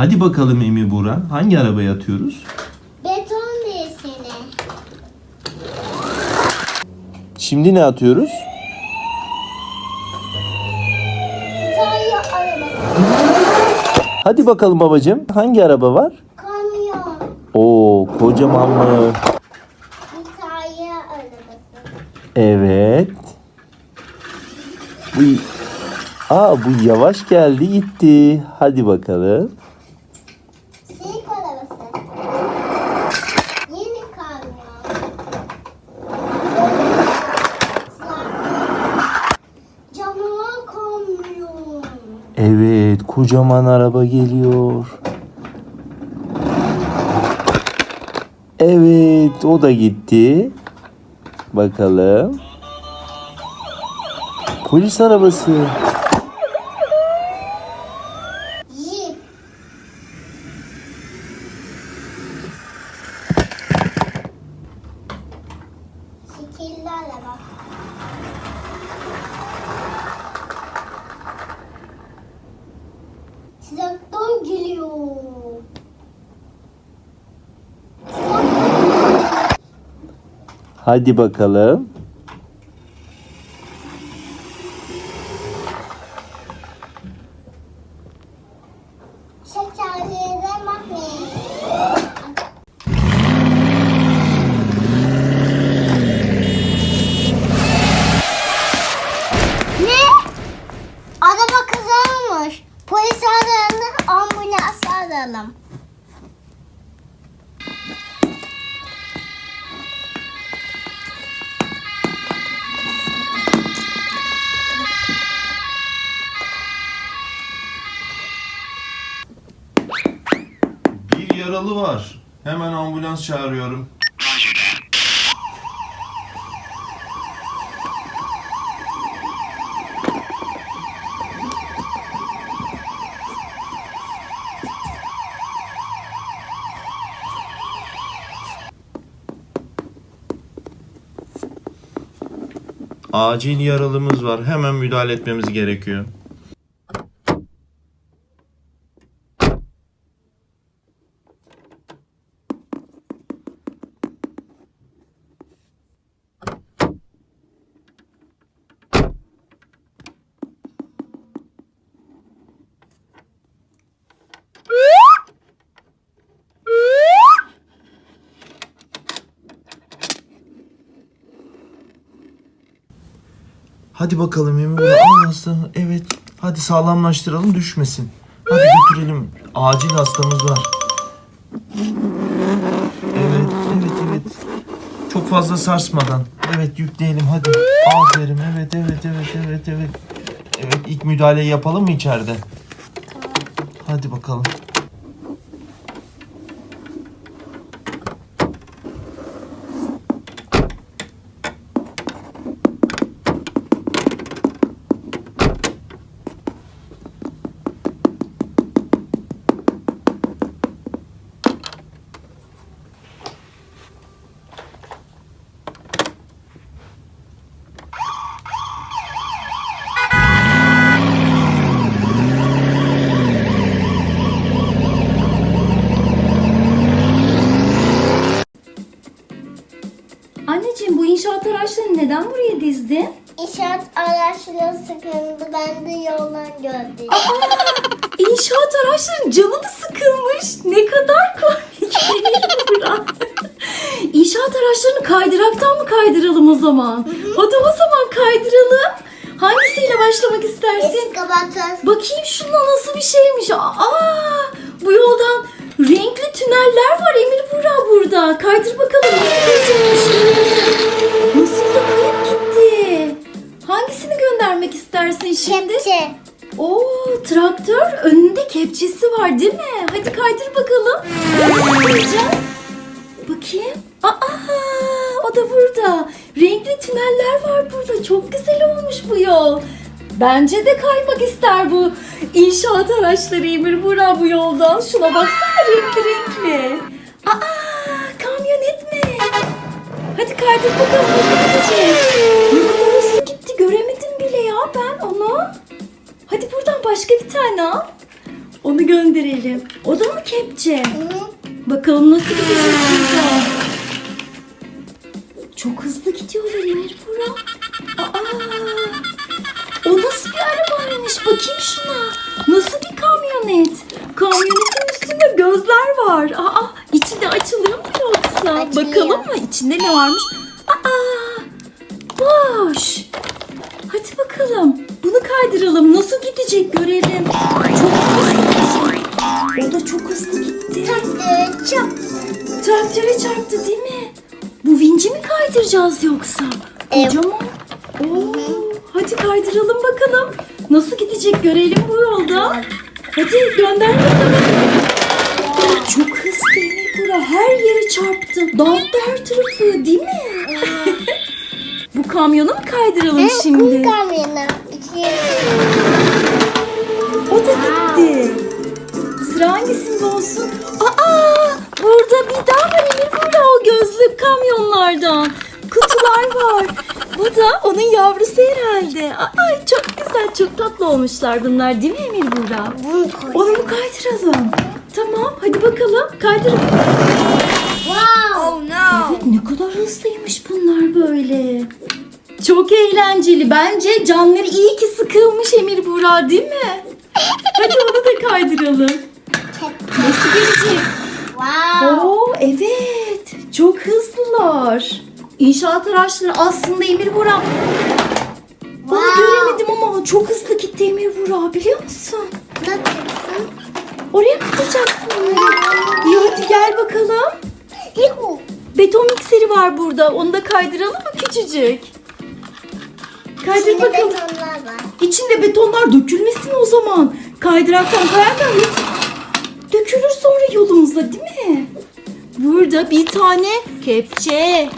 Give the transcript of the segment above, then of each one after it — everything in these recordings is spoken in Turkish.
Hadi bakalım Emi Bura. Hangi arabaya atıyoruz? Beton değişini. Şimdi ne atıyoruz? İtalya arabası. Hadi bakalım babacığım. Hangi araba var? Kamyon. Oo kocaman mı? İtalya arabası. Evet. Bu Aa bu yavaş geldi gitti. Hadi bakalım. Sirk arabası. Yeni kamyon. Canavar kamyon. Evet kocaman araba geliyor. Evet o da gitti. Bakalım. Polis arabası. Jeep. Şekilli araba. Traktör geliyor. Hadi bakalım. Şekerlere bakmayın. Ne? Araba kazanmış. Polis arayalım, ambulans arayalım. Bir var. Hemen ambulans çağırıyorum. Acil yaralımız var. Hemen müdahale etmemiz gerekiyor. Hadi bakalım Emi Bora al hastanı. Evet. Hadi sağlamlaştıralım düşmesin. Hadi götürelim. Acil hastamız var. Evet, evet, evet. Çok fazla sarsmadan. Evet yükleyelim hadi. Aferin. Evet, evet, evet, evet, evet. Evet ilk müdahaleyi yapalım mı içeride? Hadi bakalım. Araçlarının camı mı sıkılmış? Ne kadar komik. İnşaat araçlarını kaydıraktan mı kaydıralım o zaman? Hadi o zaman kaydıralım. Hangisiyle başlamak istersin? Eskavatör. Bakayım şunun nasıl bir şeymiş. Aa, bu yoldan renkli tüneller var Emir Burak burada. Kaydır bakalım nasıl. Nasıl da kayıp gitti. Hangisini göndermek istersin şimdi? Kepçe. Oo traktör önünde kepçesi var değil mi? Hadi kaydır bakalım. Bakayım. Aa o da burada. Renkli tüneller var burada. Çok güzel olmuş bu yol. Bence de kaymak ister bu inşaat araçları Emir Burak bu yoldan. Şuna baksana renkli renkli. Aa kamyonet mi? Hadi kaydır bakalım nasıl gitti göremedim bile ya ben onu. Hadi buradan başka bir tane al. Onu gönderelim. O da mı kepçe? Bakalım nasıl gidecek burada. Çok hızlı gidiyorlar Emir Burak. Aa, o nasıl bir arabaymış? Bakayım şuna. Nasıl bir kamyonet? Kamyonetin üstünde gözler var. Aa, içi de açılıyor mu yoksa? Açılıyor. Bakalım mı içinde ne varmış? Aa, boş. Hadi bakalım. Bunu kaydıralım. Nasıl gidecek görelim. Çok hızlı. O da çok hızlı gitti. Taktı çok. Traktöre çarptı değil mi? Bu vinci mi kaydıracağız yoksa? Evet. Kocaman. Oo, hadi kaydıralım bakalım. Nasıl gidecek görelim bu yolda. Hadi gönder bakalım. Çok hızlı Emir. Her yere çarptı. Dağıttı her tarafı değil mi? bu kamyonu mu kaydıralım Hem şimdi? kum kamyonu. Olsun? Aa, burada bir daha var Emir burada o gözlü kamyonlardan. Kutular var. Bu da onun yavrusu herhalde. Ay çok güzel, çok tatlı olmuşlar bunlar değil mi Emir Buğra? bunu koy. Onu mu kaydıralım? Tamam, hadi bakalım. Kaydır. Wow. Evet, ne kadar hızlıymış bunlar böyle. Çok eğlenceli. Bence canları iyi ki sıkılmış Emir Buğra değil mi? Hadi onu da kaydıralım. Nasıl gelecek? Wow. Oo evet. Çok hızlılar. İnşaat araçları aslında Emir Burak. Wow. göremedim ama çok hızlı gitti Emir Burak biliyor musun? Nasılsın? Oraya mı tutacaksın? İyi hadi gel bakalım. Beton mikseri var burada. Onu da kaydıralım mı küçücük? Kaydır İçinde bakalım. betonlar var. İçinde betonlar dökülmesin o zaman. Kaydıraktan kayarken yolumuza değil mi? Burada bir tane kepçe,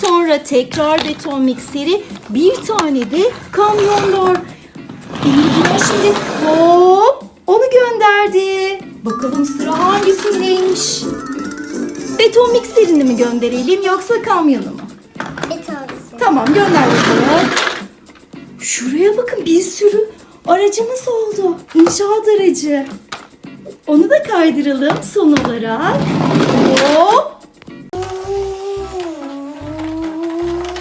sonra tekrar beton mikseri, bir tane de kamyon var. Emir Burak şimdi hop onu gönderdi. Bakalım sıra hangisindeymiş? Beton mikserini mi gönderelim yoksa kamyonu mu? Betonlusun. Tamam gönder bakalım. Şuraya bakın bir sürü aracımız oldu. İnşaat aracı. Onu da kaydıralım son olarak. Hop.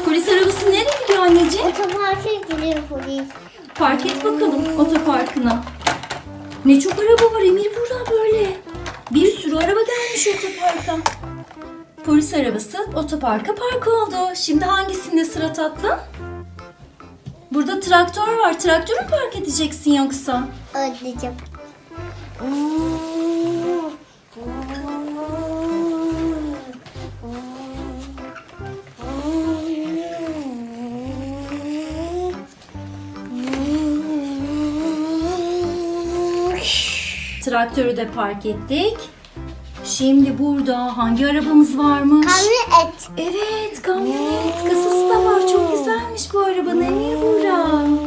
Polis arabası nereye gidiyor anneciğim? Otoparka gidiyor polis. Park et bakalım otoparkına. Ne çok araba var Emir burada böyle. Bir sürü araba gelmiş otoparka. Polis arabası otoparka park oldu. Şimdi hangisinde sıra tatlı? Burada traktör var. Traktörü mü park edeceksin yoksa? Ödeyeceğim. Traktörü de park ettik. Şimdi burada hangi arabamız varmış? Kamyonet. Evet, kamyonet. Kasası da var. Çok güzelmiş bu arabanın. Emir Buğra.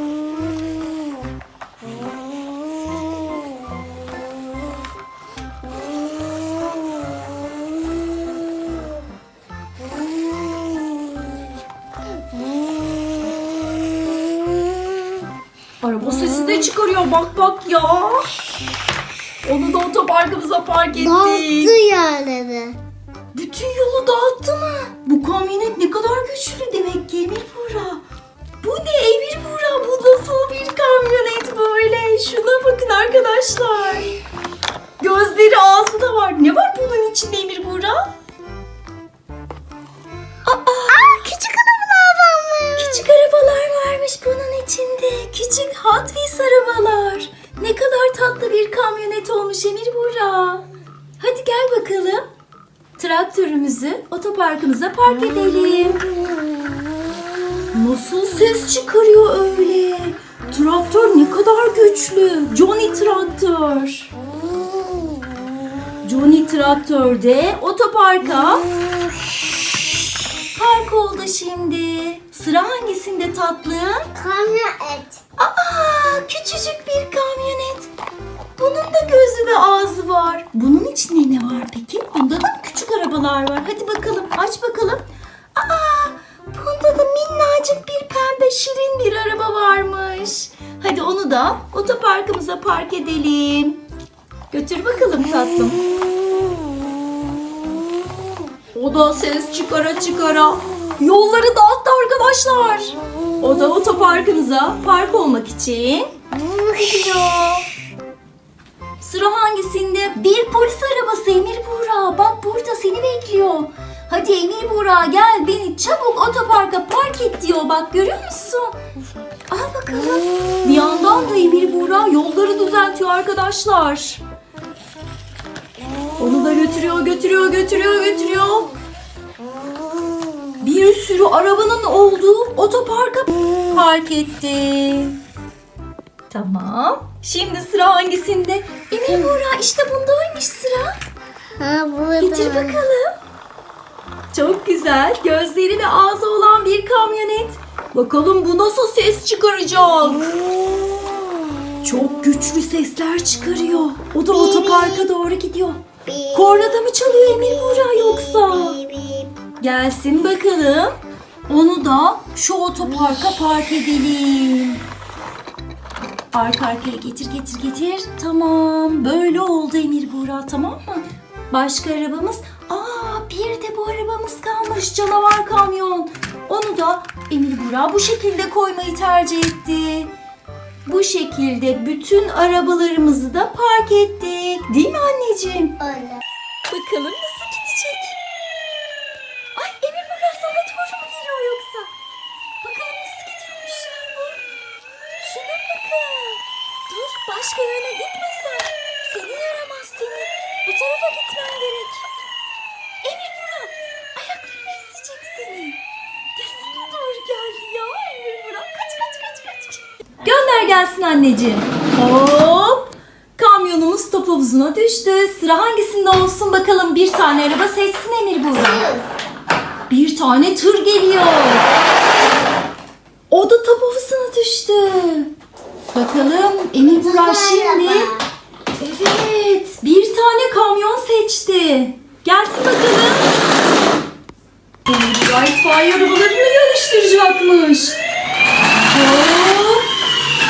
De çıkarıyor. Bak bak ya. Onu da otoparkımıza park ettik. Dağıttı yerleri. Bakalım. Traktörümüzü otoparkımıza park edelim. Nasıl ses çıkarıyor öyle? Traktör ne kadar güçlü. Johnny Traktör. Johnny Traktör de otoparka park oldu şimdi. Sıra hangisinde tatlım? Kamyonet. Aa, küçücük bir kamyonet. Bunun da gözü ve var. Bunun içinde ne var peki? Bunda da küçük arabalar var? Hadi bakalım aç bakalım. Aa, bunda da minnacık bir pembe şirin bir araba varmış. Hadi onu da otoparkımıza park edelim. Götür bakalım tatlım. O da ses çıkara çıkara yolları dağıttı arkadaşlar. O da otoparkımıza park olmak için gidiyor. Bir polis arabası Emir Buğra. Bak burada seni bekliyor. Hadi Emir Buğra gel beni çabuk otoparka park et diyor. Bak görüyor musun? Al bakalım. Bir yandan da Emir Buğra yolları düzeltiyor arkadaşlar. Onu da götürüyor, götürüyor, götürüyor, götürüyor. Bir sürü arabanın olduğu otoparka park etti. Tamam. Şimdi sıra hangisinde? Emir Buğra işte bundaymış sıra. Ha burada. Getir bakalım. Çok güzel. Gözleri ve ağzı olan bir kamyonet. Bakalım bu nasıl ses çıkaracak? Çok güçlü sesler çıkarıyor. O da otoparka doğru gidiyor. Kornada mı çalıyor Emir Buğra yoksa? Gelsin bakalım. Onu da şu otoparka park edelim. Arka arkaya getir getir getir. Tamam. Böyle oldu Emir Buğra tamam mı? Başka arabamız. Aa bir de bu arabamız kalmış. Canavar kamyon. Onu da Emir Buğra bu şekilde koymayı tercih etti. Bu şekilde bütün arabalarımızı da park ettik. Değil mi anneciğim? Öyle. Bakalım nasıl gidecek? Ay Emir Burak sana doğru mu geliyor yoksa? Bakalım nasıl gidiyormuş ya bu? Şuna bakın. Dur başka yöne gitmesen. Seni yaramaz seni. Bu tarafa gitmen gerek. Emir Burak ayaklarını ezecek seni. Ya sana doğru geldi ya Emir Burak. Kaç kaç kaç kaç. Gönder gelsin anneciğim. Hop. Kamyonumuz top havuzuna düştü. Sıra hangisinde olsun bakalım. Bir tane araba seçsin Emir Buğra. Bir tane tır geliyor. O da top havuzuna düştü. Bakalım Emir Buğra şimdi... Evet, bir tane kamyon seçti. Gelsin bakalım. Emir Buğra itfaiye arabalarını yarıştıracakmış. Hop.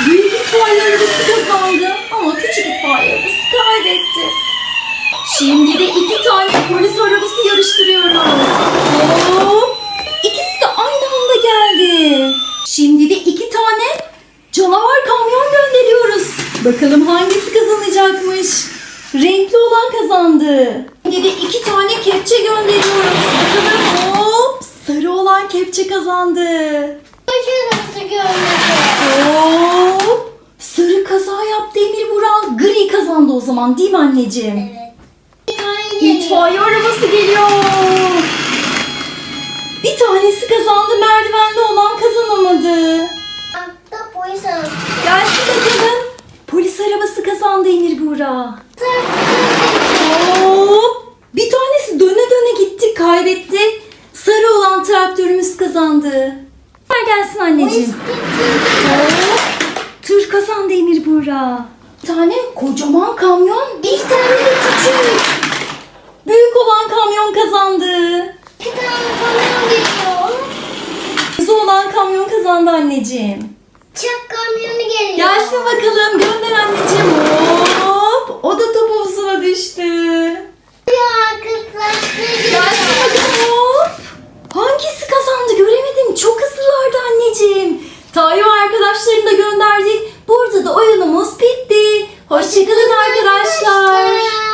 Büyük itfaiye arabası kazandı ama küçük itfaiye arabası kaybetti. Şimdi de iki tane polis arabası yarıştırıyoruz. Hop. İkisi de aynı anda geldi. Şimdi de iki tane canavar kamyon gönderiyoruz. Bakalım hangisi kazanacakmış. Renkli olan kazandı. Şimdi de iki tane kepçe gönderiyoruz. Bakalım hop sarı olan kepçe kazandı. Şurası görmedi. Hop! Sarı kaza yaptı Emir Burak. Gri kazandı o zaman değil mi anneciğim? Evet. İtfaiye. İtfaiye arabası geliyor. Bir tanesi kazandı merdivenli olan kazanamadı. Gelsin bakalım. Polis arabası kazandı Emir Burak. Hop! Bir tanesi döne döne gitti kaybetti. Sarı olan traktörümüz kazandı. Ver gelsin anneciğim. Hop! Tır kazandı Emir Buğra. Bir tane kocaman kamyon, bir tane de küçük. Büyük olan kamyon kazandı. Bir tane kamyon geliyor. Kızı olan kamyon kazandı anneciğim. Çak kamyonu Gelsin bakalım gönder anneciğim. Hop. O da top havuzuna düştü. Ya. Gelsin bakalım hop. Hangisi kazandı göremedim. Çok hızlılardı anneciğim. Tayo arkadaşlarını da gönderdik. Burada da oyunumuz bitti. Hoşçakalın arkadaşlar.